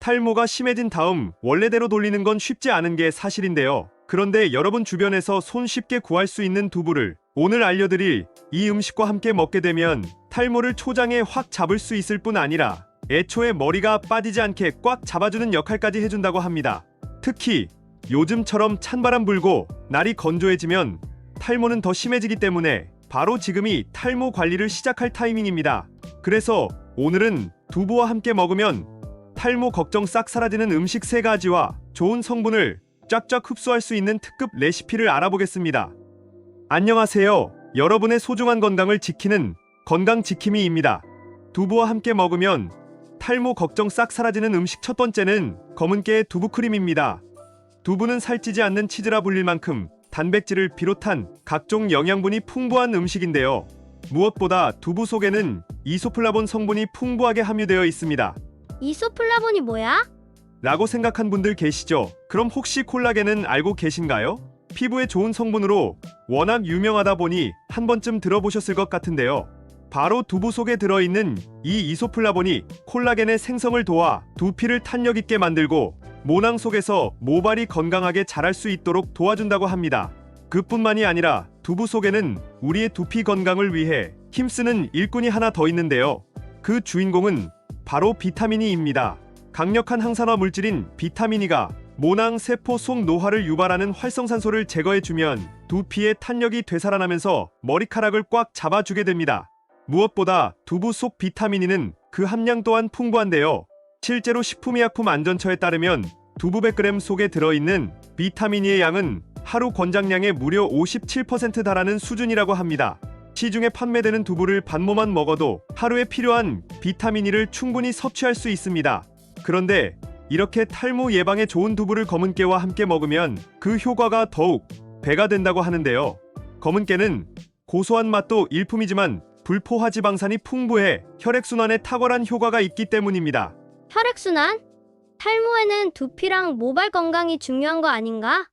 탈모가 심해진 다음 원래대로 돌리는 건 쉽지 않은 게 사실인데요. 그런데 여러분 주변에서 손쉽게 구할 수 있는 두부를 오늘 알려드릴 이 음식과 함께 먹게 되면 탈모를 초장에 확 잡을 수 있을 뿐 아니라 애초에 머리가 빠지지 않게 꽉 잡아주는 역할까지 해준다고 합니다. 특히 요즘처럼 찬바람 불고 날이 건조해지면 탈모는 더 심해지기 때문에 바로 지금이 탈모 관리를 시작할 타이밍입니다. 그래서 오늘은 두부와 함께 먹으면 탈모 걱정 싹 사라지는 음식 세 가지와 좋은 성분을 쫙쫙 흡수할 수 있는 특급 레시피를 알아보겠습니다. 안녕하세요. 여러분의 소중한 건강을 지키는 건강 지킴이입니다. 두부와 함께 먹으면 탈모 걱정 싹 사라지는 음식 첫 번째는 검은깨 두부 크림입니다. 두부는 살찌지 않는 치즈라 불릴 만큼 단백질을 비롯한 각종 영양분이 풍부한 음식인데요. 무엇보다 두부 속에는 이소플라본 성분이 풍부하게 함유되어 있습니다. 이소플라본이 뭐야? 라고 생각한 분들 계시죠? 그럼 혹시 콜라겐은 알고 계신가요? 피부에 좋은 성분으로 워낙 유명하다 보니 한 번쯤 들어보셨을 것 같은데요. 바로 두부 속에 들어있는 이 이소플라본이 콜라겐의 생성을 도와 두피를 탄력 있게 만들고 모낭 속에서 모발이 건강하게 자랄 수 있도록 도와준다고 합니다. 그뿐만이 아니라 두부 속에는 우리의 두피 건강을 위해 힘쓰는 일꾼이 하나 더 있는데요. 그 주인공은 바로 비타민이입니다. 강력한 항산화 물질인 비타민이가 모낭 세포 속 노화를 유발하는 활성산소를 제거해주면 두피의 탄력이 되살아나면서 머리카락을 꽉 잡아주게 됩니다. 무엇보다 두부 속 비타민이는 그 함량 또한 풍부한데요. 실제로 식품의약품 안전처에 따르면 두부 100g 속에 들어있는 비타민이의 양은 하루 권장량의 무려 57% 달하는 수준이라고 합니다. 시중에 판매되는 두부를 반모만 먹어도 하루에 필요한 비타민이를 충분히 섭취할 수 있습니다. 그런데 이렇게 탈모 예방에 좋은 두부를 검은깨와 함께 먹으면 그 효과가 더욱 배가 된다고 하는데요. 검은깨는 고소한 맛도 일품이지만 불포화 지방산이 풍부해 혈액순환에 탁월한 효과가 있기 때문입니다. 혈액순환? 탈모에는 두피랑 모발 건강이 중요한 거 아닌가?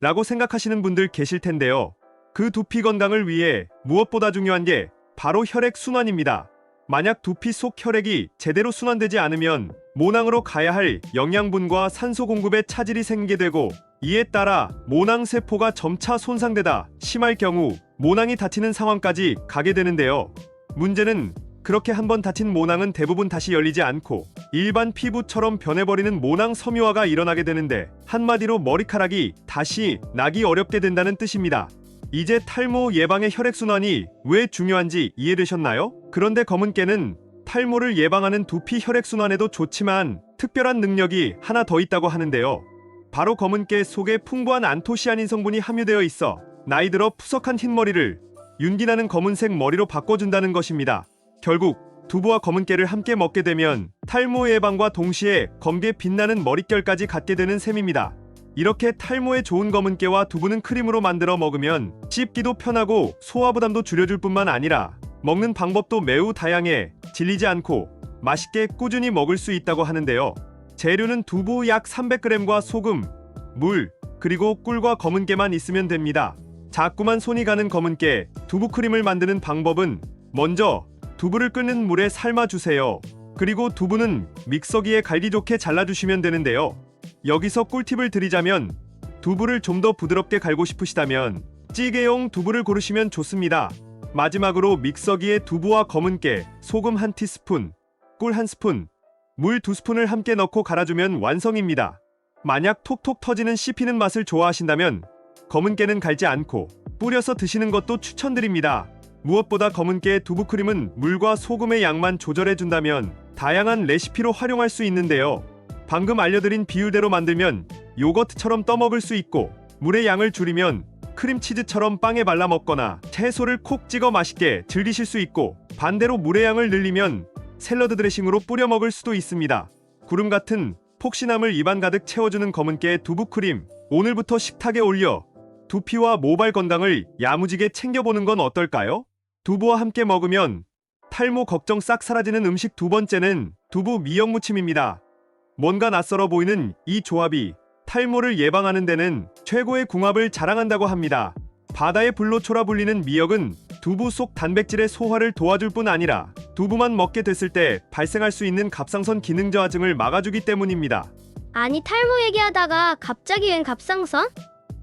라고 생각하시는 분들 계실 텐데요. 그 두피 건강을 위해 무엇보다 중요한 게 바로 혈액 순환입니다. 만약 두피 속 혈액이 제대로 순환되지 않으면 모낭으로 가야 할 영양분과 산소 공급에 차질이 생기게 되고 이에 따라 모낭 세포가 점차 손상되다 심할 경우 모낭이 다치는 상황까지 가게 되는데요. 문제는 그렇게 한번 다친 모낭은 대부분 다시 열리지 않고 일반 피부처럼 변해버리는 모낭 섬유화가 일어나게 되는데 한마디로 머리카락이 다시 나기 어렵게 된다는 뜻입니다. 이제 탈모 예방의 혈액순환이 왜 중요한지 이해되셨나요? 그런데 검은깨는 탈모를 예방하는 두피 혈액순환에도 좋지만 특별한 능력이 하나 더 있다고 하는데요. 바로 검은깨 속에 풍부한 안토시아닌 성분이 함유되어 있어 나이 들어 푸석한 흰머리를 윤기나는 검은색 머리로 바꿔준다는 것입니다. 결국 두부와 검은깨를 함께 먹게 되면 탈모 예방과 동시에 검게 빛나는 머릿결까지 갖게 되는 셈입니다. 이렇게 탈모에 좋은 검은깨와 두부는 크림으로 만들어 먹으면 씹기도 편하고 소화 부담도 줄여줄 뿐만 아니라 먹는 방법도 매우 다양해 질리지 않고 맛있게 꾸준히 먹을 수 있다고 하는데요. 재료는 두부 약 300g과 소금, 물, 그리고 꿀과 검은깨만 있으면 됩니다. 자꾸만 손이 가는 검은깨, 두부 크림을 만드는 방법은 먼저 두부를 끓는 물에 삶아 주세요. 그리고 두부는 믹서기에 갈기 좋게 잘라 주시면 되는데요. 여기서 꿀팁을 드리자면 두부를 좀 더 부드럽게 갈고 싶으시다면 찌개용 두부를 고르시면 좋습니다. 마지막으로 믹서기에 두부와 검은깨, 소금 한 티스푼, 꿀 한 스푼, 물 두 스푼을 함께 넣고 갈아주면 완성입니다. 만약 톡톡 터지는 씹히는 맛을 좋아하신다면 검은깨는 갈지 않고 뿌려서 드시는 것도 추천드립니다. 무엇보다 검은깨 두부 크림은 물과 소금의 양만 조절해 준다면 다양한 레시피로 활용할 수 있는데요. 방금 알려드린 비율대로 만들면 요거트처럼 떠먹을 수 있고 물의 양을 줄이면 크림치즈처럼 빵에 발라 먹거나 채소를 콕 찍어 맛있게 즐기실 수 있고 반대로 물의 양을 늘리면 샐러드 드레싱으로 뿌려 먹을 수도 있습니다. 구름 같은 폭신함을 입안 가득 채워주는 검은깨 두부 크림 오늘부터 식탁에 올려 두피와 모발 건강을 야무지게 챙겨보는 건 어떨까요? 두부와 함께 먹으면 탈모 걱정 싹 사라지는 음식 두 번째는 두부 미역 무침입니다. 뭔가 낯설어 보이는 이 조합이 탈모를 예방하는 데는 최고의 궁합을 자랑한다고 합니다. 바다의 불로초라 불리는 미역은 두부 속 단백질의 소화를 도와줄 뿐 아니라 두부만 먹게 됐을 때 발생할 수 있는 갑상선 기능 저하증을 막아주기 때문입니다. 아니 탈모 얘기하다가 갑자기 웬 갑상선?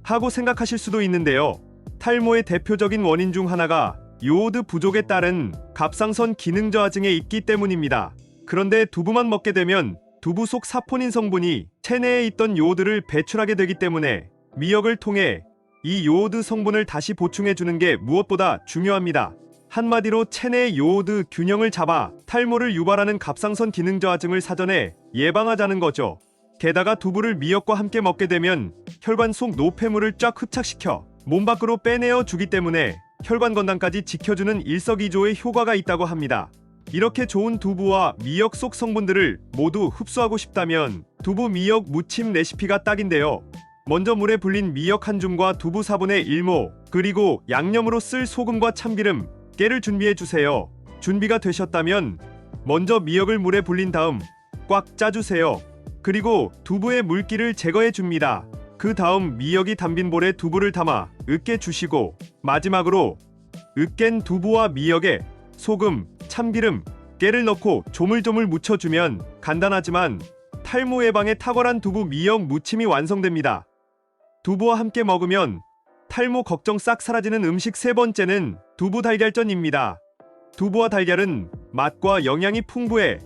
하고 생각하실 수도 있는데요. 탈모의 대표적인 원인 중 하나가 요오드 부족에 따른 갑상선 기능 저하증에 있기 때문입니다. 그런데 두부만 먹게 되면 두부 속 사포닌 성분이 체내에 있던 요오드를 배출하게 되기 때문에 미역을 통해 이 요오드 성분을 다시 보충해 주는 게 무엇보다 중요합니다. 한마디로 체내의 요오드 균형을 잡아 탈모를 유발하는 갑상선 기능 저하증을 사전에 예방하자는 거죠. 게다가 두부를 미역과 함께 먹게 되면 혈관 속 노폐물을 쫙 흡착시켜 몸 밖으로 빼내어 주기 때문에 혈관 건강까지 지켜주는 일석이조의 효과가 있다고 합니다. 이렇게 좋은 두부와 미역 속 성분들을 모두 흡수하고 싶다면 두부 미역 무침 레시피가 딱인데요. 먼저 물에 불린 미역 한 줌과 두부 4분의 1모 그리고 양념으로 쓸 소금과 참기름, 깨를 준비해 주세요. 준비가 되셨다면 먼저 미역을 물에 불린 다음 꽉 짜주세요. 그리고 두부의 물기를 제거해 줍니다. 그 다음 미역이 담빈 볼에 두부를 담아 으깨 주시고 마지막으로 으깬 두부와 미역에 소금, 참기름, 깨를 넣고 조물조물 묻혀주면 간단하지만 탈모 예방에 탁월한 두부 미역 무침이 완성됩니다. 두부와 함께 먹으면 탈모 걱정 싹 사라지는 음식 세 번째는 두부 달걀전입니다. 두부와 달걀은 맛과 영양이 풍부해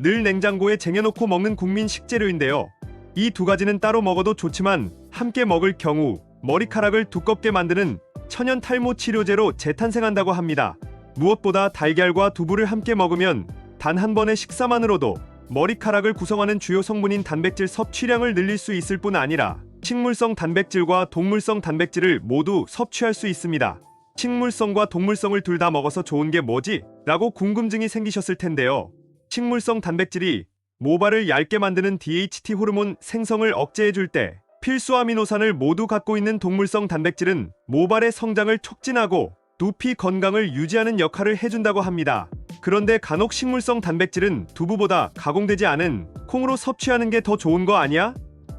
늘 냉장고에 쟁여놓고 먹는 국민 식재료인데요. 이 두 가지는 따로 먹어도 좋지만 함께 먹을 경우 머리카락을 두껍게 만드는 천연 탈모 치료제로 재탄생한다고 합니다. 무엇보다 달걀과 두부를 함께 먹으면 단 한 번의 식사만으로도 머리카락을 구성하는 주요 성분인 단백질 섭취량을 늘릴 수 있을 뿐 아니라 식물성 단백질과 동물성 단백질을 모두 섭취할 수 있습니다. 식물성과 동물성을 둘 다 먹어서 좋은 게 뭐지? 라고 궁금증이 생기셨을 텐데요. 식물성 단백질이 모발을 얇게 만드는 DHT 호르몬 생성을 억제해 줄 때 필수 아미노산을 모두 갖고 있는 동물성 단백질은 모발의 성장을 촉진하고 두피 건강을 유지하는 역할을 해준다고 합니다. 그런데 간혹 식물성 단백질은 두부보다 가공되지 않은 콩으로 섭취하는 게 더 좋은 거 아니야?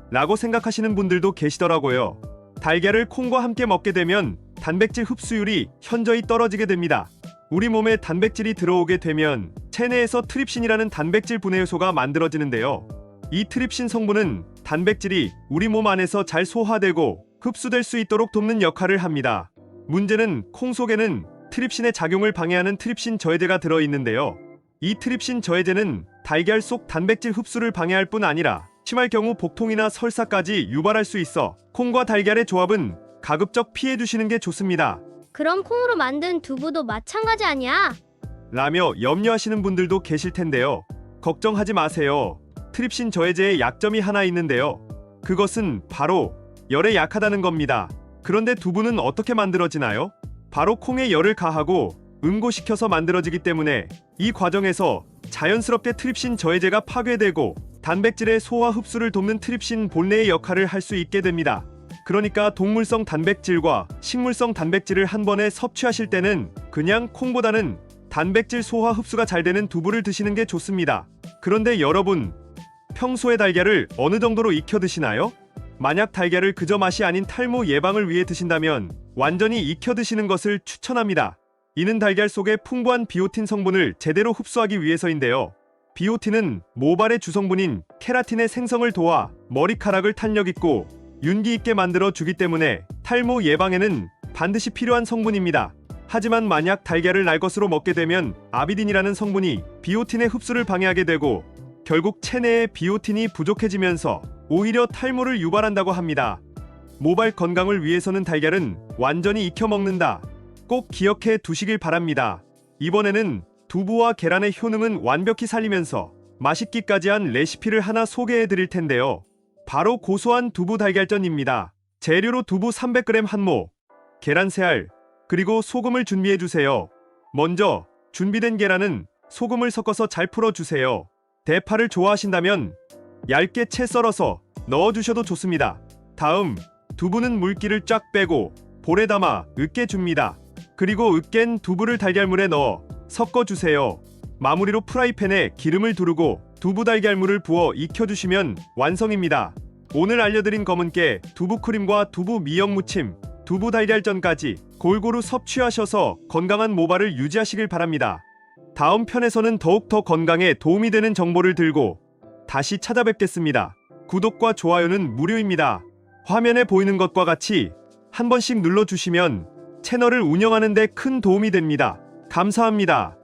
라고 생각하시는 분들도 계시더라고요. 달걀을 콩과 함께 먹게 되면 단백질 흡수율이 현저히 떨어지게 됩니다. 우리 몸에 단백질이 들어오게 되면 체내에서 트립신이라는 단백질 분해 요소가 만들어지는데요. 이 트립신 성분은 단백질이 우리 몸 안에서 잘 소화되고 흡수될 수 있도록 돕는 역할을 합니다. 문제는 콩 속에는 트립신의 작용을 방해하는 트립신 저해제가 들어 있는데요. 이 트립신 저해제는 달걀 속 단백질 흡수를 방해할 뿐 아니라 심할 경우 복통이나 설사까지 유발할 수 있어 콩과 달걀의 조합은 가급적 피해 두시는 게 좋습니다. 그럼 콩으로 만든 두부도 마찬가지 아니야? 라며 염려하시는 분들도 계실 텐데요. 걱정하지 마세요. 트립신 저해제의 약점이 하나 있는데요. 그것은 바로 열에 약하다는 겁니다. 그런데 두부는 어떻게 만들어지나요? 바로 콩에 열을 가하고 응고시켜서 만들어지기 때문에 이 과정에서 자연스럽게 트립신 저해제가 파괴되고 단백질의 소화 흡수를 돕는 트립신 본래의 역할을 할 수 있게 됩니다. 그러니까 동물성 단백질과 식물성 단백질을 한 번에 섭취하실 때는 그냥 콩보다는 단백질 소화 흡수가 잘 되는 두부를 드시는 게 좋습니다. 그런데 여러분, 평소에 달걀을 어느 정도로 익혀 드시나요? 만약 달걀을 그저 맛이 아닌 탈모 예방을 위해 드신다면 완전히 익혀 드시는 것을 추천합니다. 이는 달걀 속에 풍부한 비오틴 성분을 제대로 흡수하기 위해서인데요. 비오틴은 모발의 주성분인 케라틴의 생성을 도와 머리카락을 탄력 있고 윤기 있게 만들어 주기 때문에 탈모 예방에는 반드시 필요한 성분입니다. 하지만 만약 달걀을 날 것으로 먹게 되면 아비딘이라는 성분이 비오틴의 흡수를 방해하게 되고 결국 체내에 비오틴이 부족해지면서 오히려 탈모를 유발한다고 합니다. 모발 건강을 위해서는 달걀은 완전히 익혀 먹는다. 꼭 기억해 두시길 바랍니다. 이번에는 두부와 계란의 효능은 완벽히 살리면서 맛있기까지 한 레시피를 하나 소개해 드릴 텐데요. 바로 고소한 두부 달걀전입니다. 재료로 두부 300g 한 모, 계란 3알, 그리고 소금을 준비해 주세요. 먼저 준비된 계란은 소금을 섞어서 잘 풀어 주세요. 대파를 좋아하신다면 얇게 채 썰어서 넣어 주셔도 좋습니다. 다음 두부는 물기를 쫙 빼고 볼에 담아 으깨 줍니다. 그리고 으깬 두부를 달걀물에 넣어 섞어 주세요. 마무리로 프라이팬에 기름을 두르고 두부 달걀물을 부어 익혀 주시면 완성입니다. 오늘 알려드린 검은깨 두부 크림과 두부 미역 무침 두부 달걀전까지 골고루 섭취하셔서 건강한 모발을 유지하시길 바랍니다. 다음 편에서는 더욱더 건강에 도움이 되는 정보를 들고 다시 찾아뵙겠습니다. 구독과 좋아요는 무료입니다. 화면에 보이는 것과 같이 한 번씩 눌러주시면 채널을 운영하는 데 큰 도움이 됩니다. 감사합니다.